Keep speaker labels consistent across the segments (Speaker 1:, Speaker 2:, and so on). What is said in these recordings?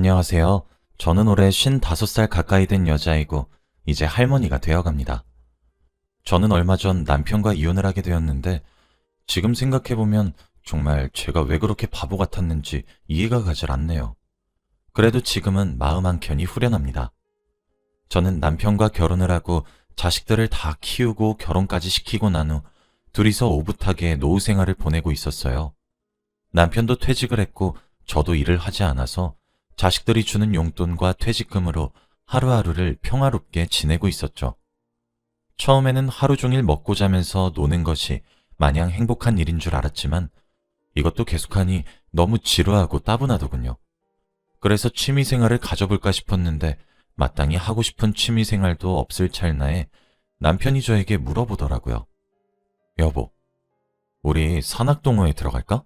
Speaker 1: 안녕하세요. 저는 올해 55살 가까이 된 여자이고 이제 할머니가 되어갑니다. 저는 얼마 전 남편과 이혼을 하게 되었는데 지금 생각해보면 정말 제가 왜 그렇게 바보 같았는지 이해가 가질 않네요. 그래도 지금은 마음 한켠이 후련합니다. 저는 남편과 결혼을 하고 자식들을 다 키우고 결혼까지 시키고 난 후 둘이서 오붓하게 노후 생활을 보내고 있었어요. 남편도 퇴직을 했고 저도 일을 하지 않아서 자식들이 주는 용돈과 퇴직금으로 하루하루를 평화롭게 지내고 있었죠. 처음에는 하루 종일 먹고 자면서 노는 것이 마냥 행복한 일인 줄 알았지만 이것도 계속하니 너무 지루하고 따분하더군요. 그래서 취미 생활을 가져볼까 싶었는데 마땅히 하고 싶은 취미 생활도 없을 찰나에 남편이 저에게 물어보더라고요. 여보, 우리 산악동호회 들어갈까?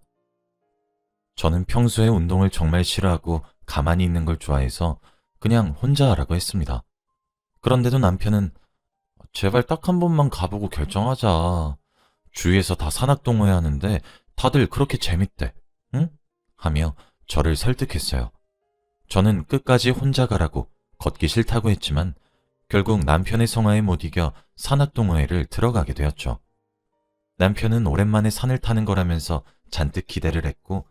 Speaker 1: 저는 평소에 운동을 정말 싫어하고 가만히 있는 걸 좋아해서 그냥 혼자 하라고 했습니다. 그런데도 남편은 제발 딱 한 번만 가보고 결정하자. 주위에서 다 산악동호회 하는데 다들 그렇게 재밌대. 응? 하며 저를 설득했어요. 저는 끝까지 혼자 가라고 걷기 싫다고 했지만 결국 남편의 성화에 못 이겨 산악동호회를 들어가게 되었죠. 남편은 오랜만에 산을 타는 거라면서 잔뜩 기대를 했고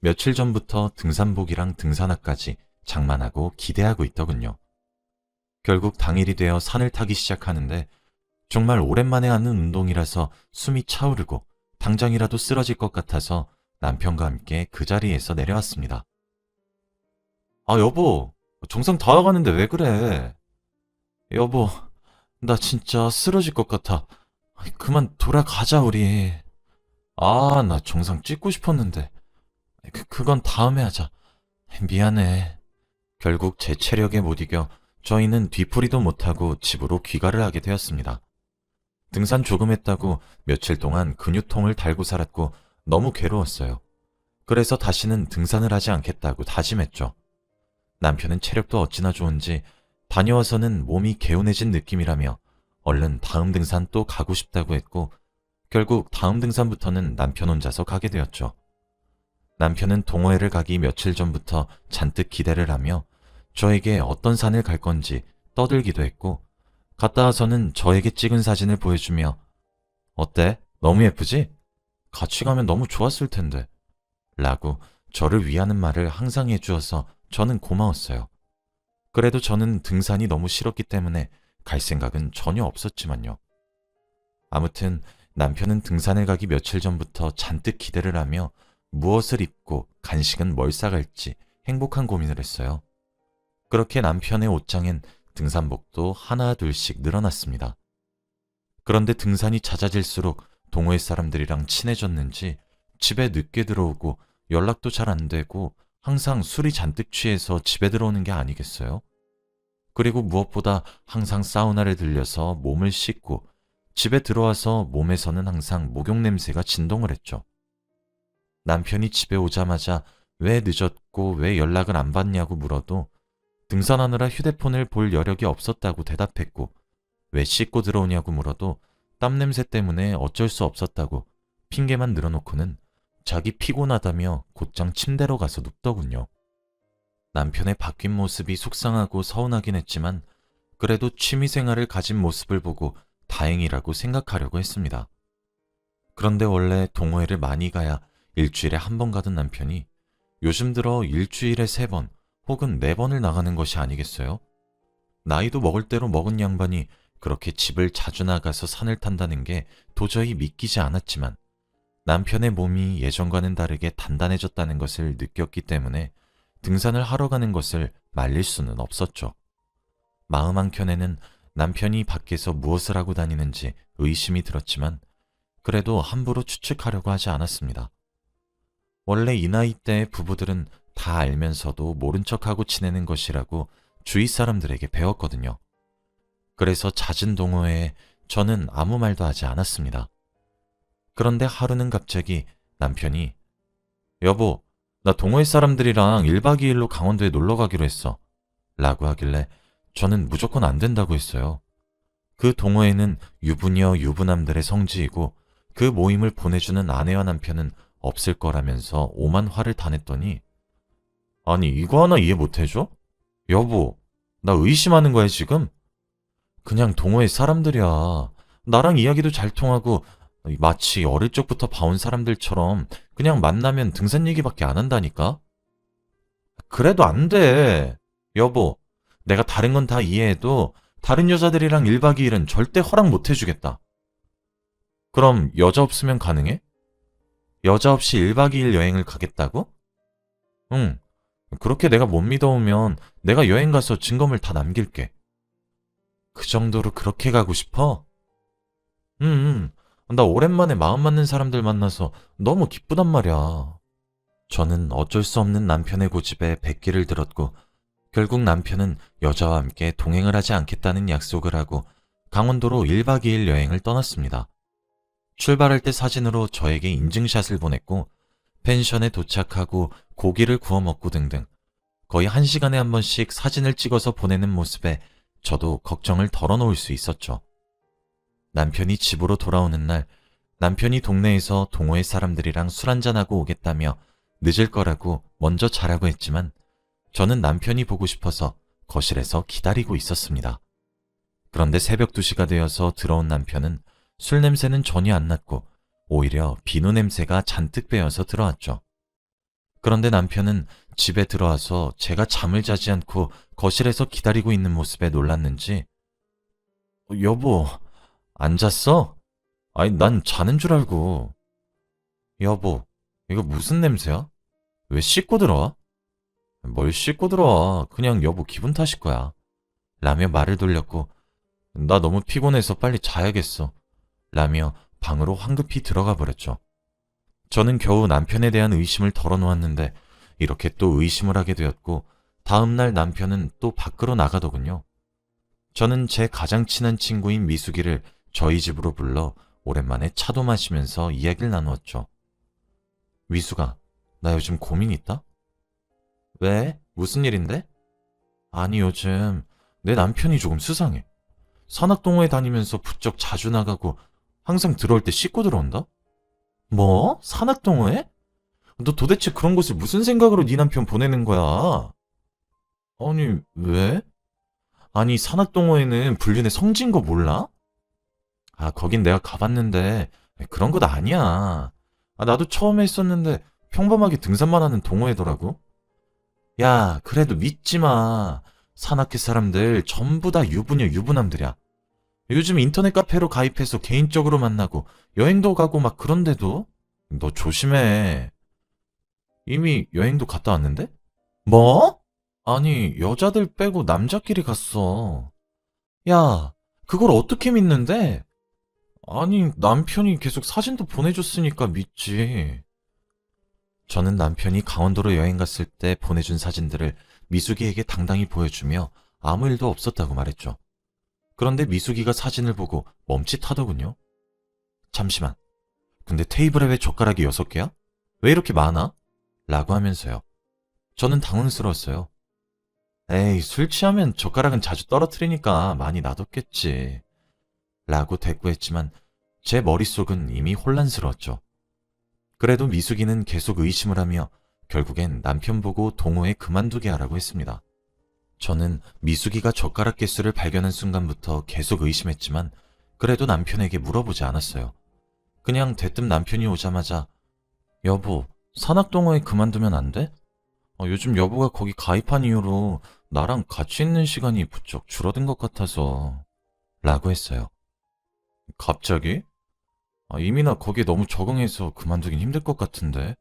Speaker 1: 며칠 전부터 등산복이랑 등산화까지 장만하고 기대하고 있더군요. 결국 당일이 되어 산을 타기 시작하는데 정말 오랜만에 하는 운동이라서 숨이 차오르고 당장이라도 쓰러질 것 같아서 남편과 함께 그 자리에서 내려왔습니다. 아, 여보, 정상 다 와가는데 왜 그래? 여보, 나 진짜 쓰러질 것 같아. 그만 돌아가자, 우리. 아, 나 정상 찍고 싶었는데. 그, 그건 다음에 하자. 미안해. 결국 제 체력에 못 이겨 저희는 뒤풀이도 못하고 집으로 귀가를 하게 되었습니다. 등산 조금 했다고 며칠 동안 근육통을 달고 살았고 너무 괴로웠어요. 그래서 다시는 등산을 하지 않겠다고 다짐했죠. 남편은 체력도 어찌나 좋은지 다녀와서는 몸이 개운해진 느낌이라며 얼른 다음 등산 또 가고 싶다고 했고 결국 다음 등산부터는 남편 혼자서 가게 되었죠. 남편은 동호회를 가기 며칠 전부터 잔뜩 기대를 하며 저에게 어떤 산을 갈 건지 떠들기도 했고 갔다 와서는 저에게 찍은 사진을 보여주며 어때? 너무 예쁘지? 같이 가면 너무 좋았을 텐데 라고 저를 위하는 말을 항상 해주어서 저는 고마웠어요. 그래도 저는 등산이 너무 싫었기 때문에 갈 생각은 전혀 없었지만요. 아무튼 남편은 등산을 가기 며칠 전부터 잔뜩 기대를 하며 무엇을 입고 간식은 뭘 싸갈지 행복한 고민을 했어요. 그렇게 남편의 옷장엔 등산복도 하나 둘씩 늘어났습니다. 그런데 등산이 잦아질수록 동호회 사람들이랑 친해졌는지 집에 늦게 들어오고 연락도 잘 안 되고 항상 술이 잔뜩 취해서 집에 들어오는 게 아니겠어요? 그리고 무엇보다 항상 사우나를 들려서 몸을 씻고 집에 들어와서 몸에서는 항상 목욕 냄새가 진동을 했죠. 남편이 집에 오자마자 왜 늦었고 왜 연락을 안 받냐고 물어도 등산하느라 휴대폰을 볼 여력이 없었다고 대답했고 왜 씻고 들어오냐고 물어도 땀 냄새 때문에 어쩔 수 없었다고 핑계만 늘어놓고는 자기 피곤하다며 곧장 침대로 가서 눕더군요. 남편의 바뀐 모습이 속상하고 서운하긴 했지만 그래도 취미 생활을 가진 모습을 보고 다행이라고 생각하려고 했습니다. 그런데 원래 동호회를 많이 가야 일주일에 한 번 가던 남편이 요즘 들어 일주일에 세 번 혹은 네 번을 나가는 것이 아니겠어요? 나이도 먹을 대로 먹은 양반이 그렇게 집을 자주 나가서 산을 탄다는 게 도저히 믿기지 않았지만 남편의 몸이 예전과는 다르게 단단해졌다는 것을 느꼈기 때문에 등산을 하러 가는 것을 말릴 수는 없었죠. 마음 한켠에는 남편이 밖에서 무엇을 하고 다니는지 의심이 들었지만 그래도 함부로 추측하려고 하지 않았습니다. 원래 이 나이 때 부부들은 다 알면서도 모른 척하고 지내는 것이라고 주위 사람들에게 배웠거든요. 그래서 잦은 동호회에 저는 아무 말도 하지 않았습니다. 그런데 하루는 갑자기 남편이 여보, 나 동호회 사람들이랑 1박 2일로 강원도에 놀러 가기로 했어. 라고 하길래 저는 무조건 안 된다고 했어요. 그 동호회는 유부녀 유부남들의 성지이고 그 모임을 보내주는 아내와 남편은 없을 거라면서 오만 화를 다 냈더니 아니, 이거 하나 이해 못 해줘? 여보, 나 의심하는 거야, 지금? 그냥 동호회 사람들이야. 나랑 이야기도 잘 통하고, 마치 어릴 적부터 봐온 사람들처럼 그냥 만나면 등산 얘기밖에 안 한다니까? 그래도 안 돼. 여보, 내가 다른 건 다 이해해도 다른 여자들이랑 1박 2일은 절대 허락 못 해주겠다. 그럼 여자 없으면 가능해? 여자 없이 1박 2일 여행을 가겠다고? 응. 그렇게 내가 못 믿어오면 내가 여행 가서 증거물 다 남길게. 그 정도로 그렇게 가고 싶어? 응, 응. 나 오랜만에 마음 맞는 사람들 만나서 너무 기쁘단 말이야. 저는 어쩔 수 없는 남편의 고집에 백기를 들었고, 결국 남편은 여자와 함께 동행을 하지 않겠다는 약속을 하고 강원도로 1박 2일 여행을 떠났습니다. 출발할 때 사진으로 저에게 인증샷을 보냈고, 펜션에 도착하고 고기를 구워 먹고 등등 거의 한 시간에 한 번씩 사진을 찍어서 보내는 모습에 저도 걱정을 덜어놓을 수 있었죠. 남편이 집으로 돌아오는 날 남편이 동네에서 동호회 사람들이랑 술 한잔하고 오겠다며 늦을 거라고 먼저 자라고 했지만 저는 남편이 보고 싶어서 거실에서 기다리고 있었습니다. 그런데 새벽 2시가 되어서 들어온 남편은 술 냄새는 전혀 안 났고 오히려 비누 냄새가 잔뜩 배어서 들어왔죠. 그런데 남편은 집에 들어와서 제가 잠을 자지 않고 거실에서 기다리고 있는 모습에 놀랐는지 어, 여보, 안 잤어? 아니, 난 자는 줄 알고. 여보, 이거 무슨 냄새야? 왜 씻고 들어와? 뭘 씻고 들어와. 그냥 여보 기분 탓일 거야. 라며 말을 돌렸고, 나 너무 피곤해서 빨리 자야겠어. 라며 방으로 황급히 들어가 버렸죠. 저는 겨우 남편에 대한 의심을 덜어놓았는데, 이렇게 또 의심을 하게 되었고, 다음날 남편은 또 밖으로 나가더군요. 저는 제 가장 친한 친구인 미숙이를 저희 집으로 불러 오랜만에 차도 마시면서 이야기를 나누었죠. 미숙아, 나 요즘 고민 있다? 왜? 무슨 일인데? 아니, 요즘 내 남편이 조금 수상해. 산악동호회 다니면서 부쩍 자주 나가고 항상 들어올 때 씻고 들어온다? 뭐? 산악동호회? 너 도대체 그런 곳을 무슨 생각으로 네 남편 보내는 거야? 아니, 왜? 아니, 산악동호회는 불륜의 성지인 거 몰라? 아, 거긴 내가 가봤는데 그런 것 아니야. 아, 나도 처음에 했었는데 평범하게 등산만 하는 동호회더라고. 야, 그래도 믿지 마. 산악회 사람들 전부 다 유부녀 유부남들이야. 요즘 인터넷 카페로 가입해서 개인적으로 만나고 여행도 가고 막 그런데도 너 조심해. 이미 여행도 갔다 왔는데? 뭐? 아니, 여자들 빼고 남자끼리 갔어. 야, 그걸 어떻게 믿는데? 아니, 남편이 계속 사진도 보내줬으니까 믿지. 저는 남편이 강원도로 여행 갔을 때 보내준 사진들을 미숙이에게 당당히 보여주며 아무 일도 없었다고 말했죠. 그런데 미숙이가 사진을 보고 멈칫하더군요. 잠시만. 근데 테이블에 왜 젓가락이 여섯 개야? 왜 이렇게 많아? 라고 하면서요. 저는 당황스러웠어요. 에이, 술 취하면 젓가락은 자주 떨어뜨리니까 많이 놔뒀겠지. 라고 대꾸했지만 제 머릿속은 이미 혼란스러웠죠. 그래도 미숙이는 계속 의심을 하며 결국엔 남편 보고 동호회 그만두게 하라고 했습니다. 저는 미숙이가 젓가락 개수를 발견한 순간부터 계속 의심했지만 그래도 남편에게 물어보지 않았어요. 그냥 대뜸 남편이 오자마자 여보, 산악동호회 그만두면 안 돼? 어, 요즘 여보가 거기 가입한 이후로 나랑 같이 있는 시간이 부쩍 줄어든 것 같아서 라고 했어요. 갑자기? 아, 이미 나 거기에 너무 적응해서 그만두긴 힘들 것 같은데.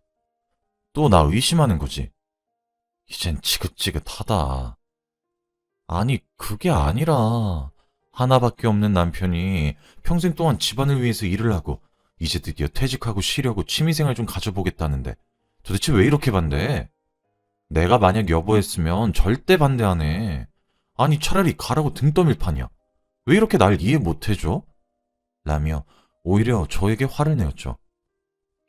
Speaker 1: 또 나 의심하는 거지. 이젠 지긋지긋하다. 아니, 그게 아니라, 하나밖에 없는 남편이 평생 동안 집안을 위해서 일을 하고, 이제 드디어 퇴직하고 쉬려고 취미생활 좀 가져보겠다는데, 도대체 왜 이렇게 반대해? 내가 만약 여보였으면 절대 반대 안 해. 아니, 차라리 가라고 등 떠밀 판이야. 왜 이렇게 날 이해 못 해줘? 라며 오히려 저에게 화를 내었죠.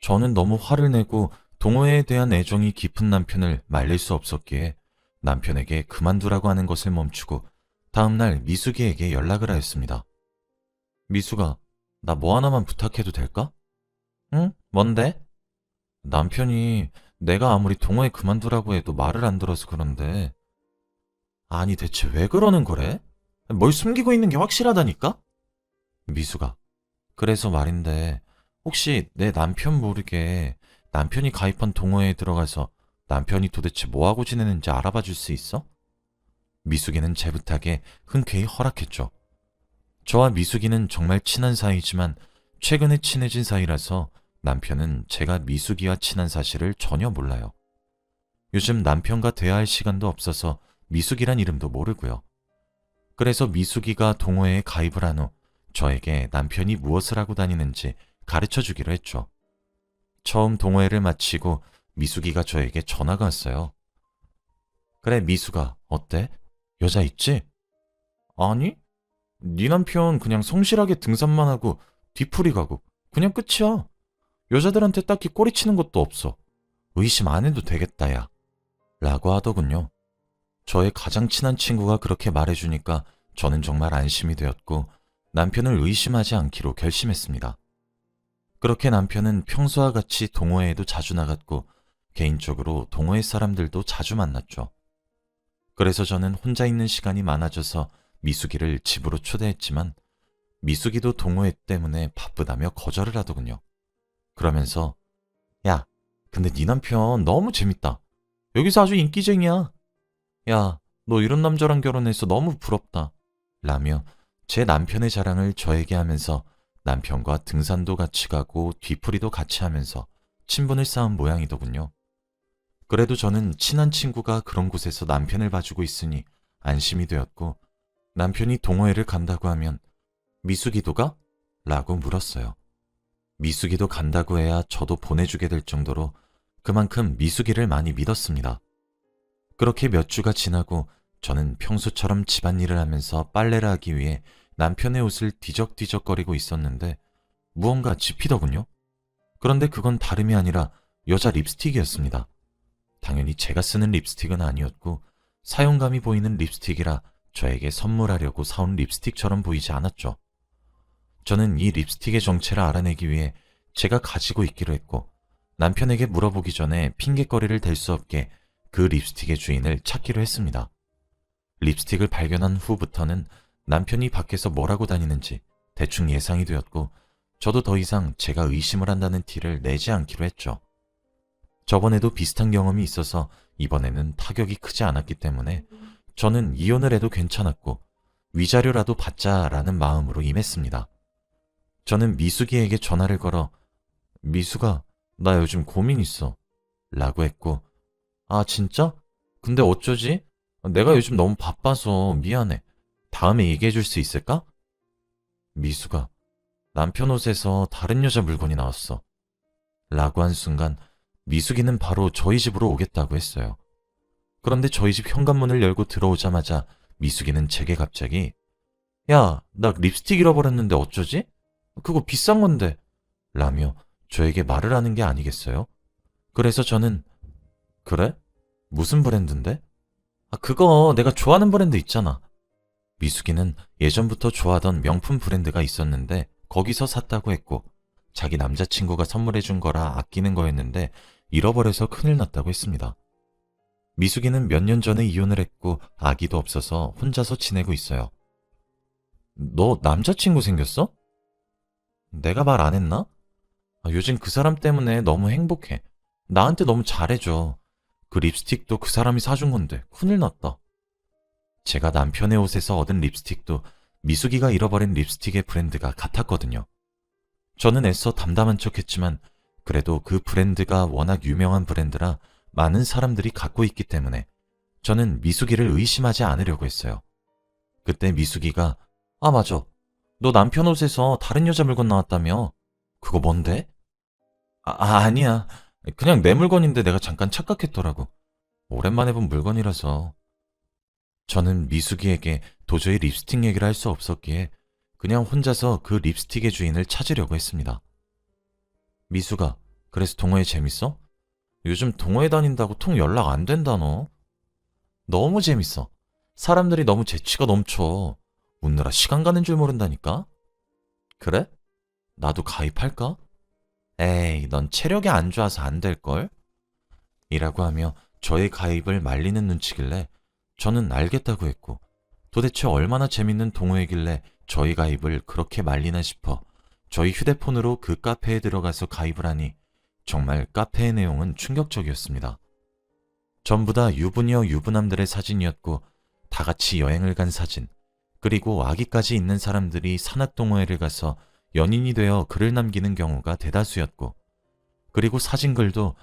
Speaker 1: 저는 너무 화를 내고 동호회에 대한 애정이 깊은 남편을 말릴 수 없었기에 남편에게 그만두라고 하는 것을 멈추고 다음날 미숙이에게 연락을 하였습니다. 미숙아, 나 뭐 하나만 부탁해도 될까? 응? 뭔데? 남편이 내가 아무리 동호회 그만두라고 해도 말을 안 들어서 그런데. 아니, 대체 왜 그러는 거래? 뭘 숨기고 있는 게 확실하다니까? 미수가. 그래서 말인데, 혹시 내 남편 모르게 남편이 가입한 동호회에 들어가서 남편이 도대체 뭐하고 지내는지 알아봐 줄 수 있어? 미숙이는 제 부탁에 흔쾌히 허락했죠. 저와 미숙이는 정말 친한 사이지만 최근에 친해진 사이라서 남편은 제가 미숙이와 친한 사실을 전혀 몰라요. 요즘 남편과 대화할 시간도 없어서 미숙이란 이름도 모르고요. 그래서 미숙이가 동호회에 가입을 한 후 저에게 남편이 무엇을 하고 다니는지 가르쳐 주기로 했죠. 처음 동호회를 마치고 미숙이가 저에게 전화가 왔어요. 그래, 미숙아, 어때? 여자 있지? 아니? 네 남편 그냥 성실하게 등산만 하고 뒤풀이 가고 그냥 끝이야. 여자들한테 딱히 꼬리치는 것도 없어. 의심 안 해도 되겠다, 야. 라고 하더군요. 저의 가장 친한 친구가 그렇게 말해주니까 저는 정말 안심이 되었고 남편을 의심하지 않기로 결심했습니다. 그렇게 남편은 평소와 같이 동호회에도 자주 나갔고 개인적으로 동호회 사람들도 자주 만났죠. 그래서 저는 혼자 있는 시간이 많아져서 미숙이를 집으로 초대했지만 미숙이도 동호회 때문에 바쁘다며 거절을 하더군요. 그러면서 야, 근데 네 남편 너무 재밌다. 여기서 아주 인기쟁이야. 야, 너 이런 남자랑 결혼해서 너무 부럽다. 라며 제 남편의 자랑을 저에게 하면서 남편과 등산도 같이 가고 뒤풀이도 같이 하면서 친분을 쌓은 모양이더군요. 그래도 저는 친한 친구가 그런 곳에서 남편을 봐주고 있으니 안심이 되었고 남편이 동호회를 간다고 하면 미숙이도 가? 라고 물었어요. 미숙이도 간다고 해야 저도 보내주게 될 정도로 그만큼 미숙이를 많이 믿었습니다. 그렇게 몇 주가 지나고 저는 평소처럼 집안일을 하면서 빨래를 하기 위해 남편의 옷을 뒤적뒤적거리고 있었는데 무언가 짚히더군요. 그런데 그건 다름이 아니라 여자 립스틱이었습니다. 당연히 제가 쓰는 립스틱은 아니었고 사용감이 보이는 립스틱이라 저에게 선물하려고 사온 립스틱처럼 보이지 않았죠. 저는 이 립스틱의 정체를 알아내기 위해 제가 가지고 있기로 했고 남편에게 물어보기 전에 핑계거리를 댈 수 없게 그 립스틱의 주인을 찾기로 했습니다. 립스틱을 발견한 후부터는 남편이 밖에서 뭐라고 다니는지 대충 예상이 되었고 저도 더 이상 제가 의심을 한다는 티를 내지 않기로 했죠. 저번에도 비슷한 경험이 있어서 이번에는 타격이 크지 않았기 때문에 저는 이혼을 해도 괜찮았고 위자료라도 받자라는 마음으로 임했습니다. 저는 미숙이에게 전화를 걸어 미숙아, 나 요즘 고민 있어. 라고 했고 아, 진짜? 근데 어쩌지? 내가 요즘 너무 바빠서 미안해. 다음에 얘기해 줄 수 있을까? 미수가 남편 옷에서 다른 여자 물건이 나왔어. 라고 한 순간 미숙이는 바로 저희 집으로 오겠다고 했어요. 그런데 저희 집 현관문을 열고 들어오자마자 미숙이는 제게 갑자기 야, 나 립스틱 잃어버렸는데 어쩌지? 그거 비싼 건데. 라며 저에게 말을 하는 게 아니겠어요? 그래서 저는 그래? 무슨 브랜드인데? 아, 그거 내가 좋아하는 브랜드 있잖아. 미숙이는 예전부터 좋아하던 명품 브랜드가 있었는데 거기서 샀다고 했고 자기 남자친구가 선물해준 거라 아끼는 거였는데 잃어버려서 큰일 났다고 했습니다. 미숙이는 몇 년 전에 이혼을 했고 아기도 없어서 혼자서 지내고 있어요. 너 남자친구 생겼어? 내가 말 안 했나? 아, 요즘 그 사람 때문에 너무 행복해. 나한테 너무 잘해줘. 그 립스틱도 그 사람이 사준 건데 큰일 났다. 제가 남편의 옷에서 얻은 립스틱도 미숙이가 잃어버린 립스틱의 브랜드가 같았거든요. 저는 애써 담담한 척 했지만 그래도 그 브랜드가 워낙 유명한 브랜드라 많은 사람들이 갖고 있기 때문에 저는 미숙이를 의심하지 않으려고 했어요. 그때 미숙이가 아 맞아 너 남편 옷에서 다른 여자 물건 나왔다며 그거 뭔데? 아, 아 아니야 그냥 내 물건인데 내가 잠깐 착각했더라고 오랜만에 본 물건이라서 저는 미숙이에게 도저히 립스틱 얘기를 할 수 없었기에 그냥 혼자서 그 립스틱의 주인을 찾으려고 했습니다. 미숙아, 그래서 동호회 재밌어? 요즘 동호회 다닌다고 통 연락 안 된다 너. 너무 재밌어. 사람들이 너무 재치가 넘쳐. 웃느라 시간 가는 줄 모른다니까? 그래? 나도 가입할까? 에이, 넌 체력이 안 좋아서 안 될걸? 이라고 하며 저의 가입을 말리는 눈치길래 저는 알겠다고 했고 도대체 얼마나 재밌는 동호회길래 저희 가입을 그렇게 말리나 싶어 저희 휴대폰으로 그 카페에 들어가서 가입을 하니 정말 카페의 내용은 충격적이었습니다. 전부 다 유부녀 유부남들의 사진이었고 다 같이 여행을 간 사진, 그리고 아기까지 있는 사람들이 산악동호회를 가서 연인이 되어 글을 남기는 경우가 대다수였고, 그리고 사진글도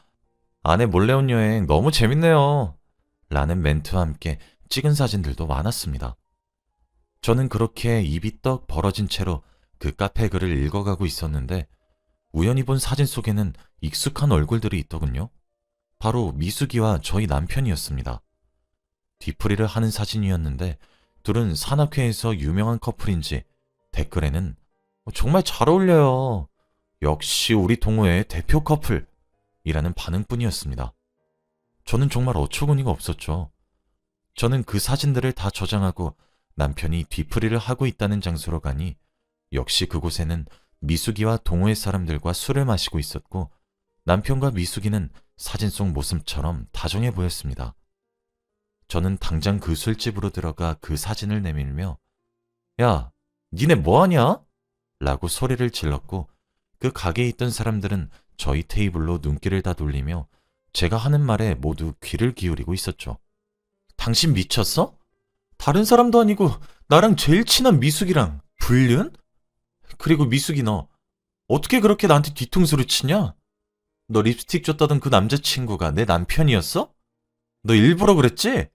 Speaker 1: 아내 몰래 온 여행 너무 재밌네요. 라는 멘트와 함께 찍은 사진들도 많았습니다. 저는 그렇게 입이 떡 벌어진 채로 그 카페 글을 읽어가고 있었는데 우연히 본 사진 속에는 익숙한 얼굴들이 있더군요. 바로 미숙이와 저희 남편이었습니다. 뒤풀이를 하는 사진이었는데 둘은 산악회에서 유명한 커플인지 댓글에는 정말 잘 어울려요. 역시 우리 동호회의 대표 커플. 이라는 반응뿐이었습니다. 저는 정말 어처구니가 없었죠. 저는 그 사진들을 다 저장하고 남편이 뒤풀이를 하고 있다는 장소로 가니 역시 그곳에는 미숙이와 동호회 사람들과 술을 마시고 있었고 남편과 미숙이는 사진 속 모습처럼 다정해 보였습니다. 저는 당장 그 술집으로 들어가 그 사진을 내밀며 야, 니네 뭐하냐? 라고 소리를 질렀고 그 가게에 있던 사람들은 저희 테이블로 눈길을 다 돌리며 제가 하는 말에 모두 귀를 기울이고 있었죠. 당신 미쳤어? 다른 사람도 아니고 나랑 제일 친한 미숙이랑 불륜? 그리고 미숙이 너 어떻게 그렇게 나한테 뒤통수를 치냐? 너 립스틱 줬다던 그 남자친구가 내 남편이었어? 너 일부러 그랬지?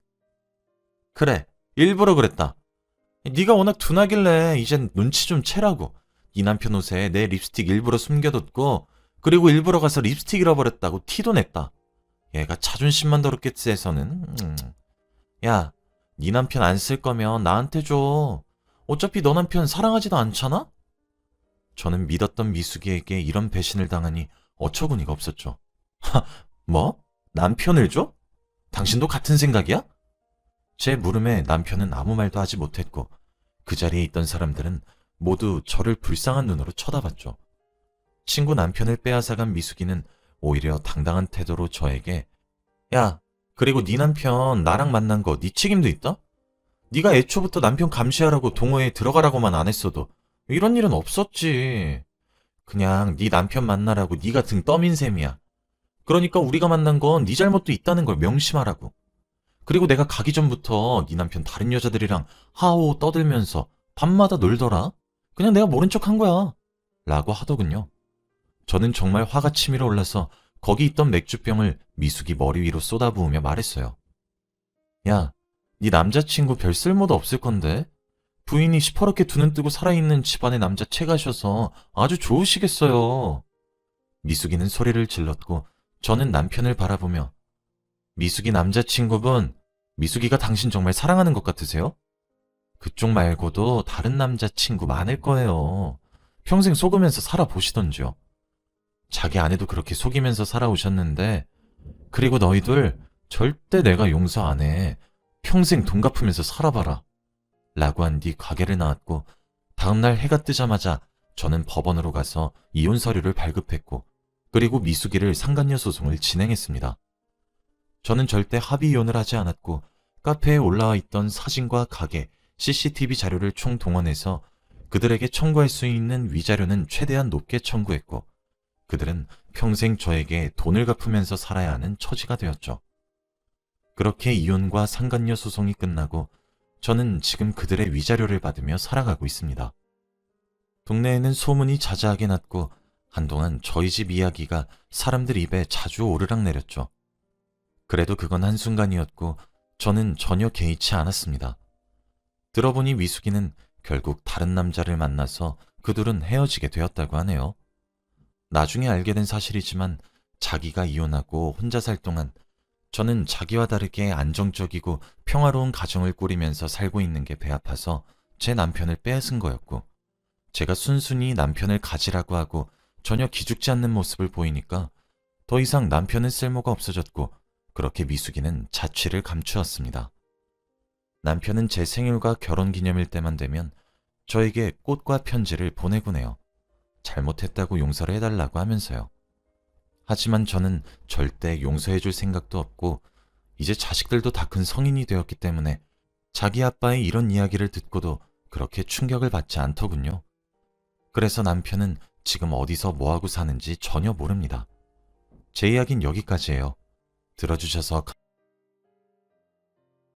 Speaker 1: 그래, 일부러 그랬다. 네가 워낙 둔하길래 이젠 눈치 좀 채라고. 네 남편 옷에 내 립스틱 일부러 숨겨뒀고 그리고 일부러 가서 립스틱 잃어버렸다고 티도 냈다. 얘가 자존심만 더럽겠지 해서는 음. 야, 네 남편 안 쓸 거면 나한테 줘. 어차피 너 남편 사랑하지도 않잖아? 저는 믿었던 미숙이에게 이런 배신을 당하니 어처구니가 없었죠. 하, 뭐? 남편을 줘? 당신도 같은 생각이야? 제 물음에 남편은 아무 말도 하지 못했고 그 자리에 있던 사람들은 모두 저를 불쌍한 눈으로 쳐다봤죠. 친구 남편을 빼앗아간 미숙이는 오히려 당당한 태도로 저에게 야, 그리고 네 남편 나랑 만난 거 네 책임도 있다? 네가 애초부터 남편 감시하라고 동호회에 들어가라고만 안 했어도 이런 일은 없었지. 그냥 네 남편 만나라고 네가 등 떠민 셈이야. 그러니까 우리가 만난 건 네 잘못도 있다는 걸 명심하라고. 그리고 내가 가기 전부터 네 남편 다른 여자들이랑 하오 떠들면서 밤마다 놀더라. 그냥 내가 모른 척 한 거야. 라고 하더군요. 저는 정말 화가 치밀어 올라서 거기 있던 맥주병을 미숙이 머리 위로 쏟아부으며 말했어요. 야, 네 남자친구 별 쓸모도 없을 건데? 부인이 시퍼렇게 두 눈 뜨고 살아있는 집안의 남자 채가셔서 아주 좋으시겠어요. 미숙이는 소리를 질렀고 저는 남편을 바라보며 미숙이 남자친구분, 미숙이가 당신 정말 사랑하는 것 같으세요? 그쪽 말고도 다른 남자친구 많을 거예요. 평생 속으면서 살아보시던지요. 자기 아내도 그렇게 속이면서 살아오셨는데, 그리고 너희들 절대 내가 용서 안 해. 평생 돈 갚으면서 살아봐라. 라고 한 뒤 가게를 나왔고, 다음날 해가 뜨자마자 저는 법원으로 가서 이혼 서류를 발급했고, 그리고 미숙이를 상간녀 소송을 진행했습니다. 저는 절대 합의 이혼을 하지 않았고, 카페에 올라와 있던 사진과 가게, CCTV 자료를 총 동원해서 그들에게 청구할 수 있는 위자료는 최대한 높게 청구했고, 그들은 평생 저에게 돈을 갚으면서 살아야 하는 처지가 되었죠. 그렇게 이혼과 상간녀 소송이 끝나고 저는 지금 그들의 위자료를 받으며 살아가고 있습니다. 동네에는 소문이 자자하게 났고 한동안 저희 집 이야기가 사람들 입에 자주 오르락내렸죠. 그래도 그건 한순간이었고 저는 전혀 개의치 않았습니다. 들어보니 미숙이는 결국 다른 남자를 만나서 그둘은 헤어지게 되었다고 하네요. 나중에 알게 된 사실이지만 자기가 이혼하고 혼자 살 동안 저는 자기와 다르게 안정적이고 평화로운 가정을 꾸리면서 살고 있는 게 배 아파서 제 남편을 빼앗은 거였고 제가 순순히 남편을 가지라고 하고 전혀 기죽지 않는 모습을 보이니까 더 이상 남편은 쓸모가 없어졌고 그렇게 미숙이는 자취를 감추었습니다. 남편은 제 생일과 결혼 기념일 때만 되면 저에게 꽃과 편지를 보내곤 해요. 잘못했다고 용서를 해달라고 하면서요. 하지만 저는 절대 용서해 줄 생각도 없고, 이제 자식들도 다 큰 성인이 되었기 때문에 자기 아빠의 이런 이야기를 듣고도 그렇게 충격을 받지 않더군요. 그래서 남편은 지금 어디서 뭐하고 사는지 전혀 모릅니다. 제 이야기는 여기까지예요. 들어주셔서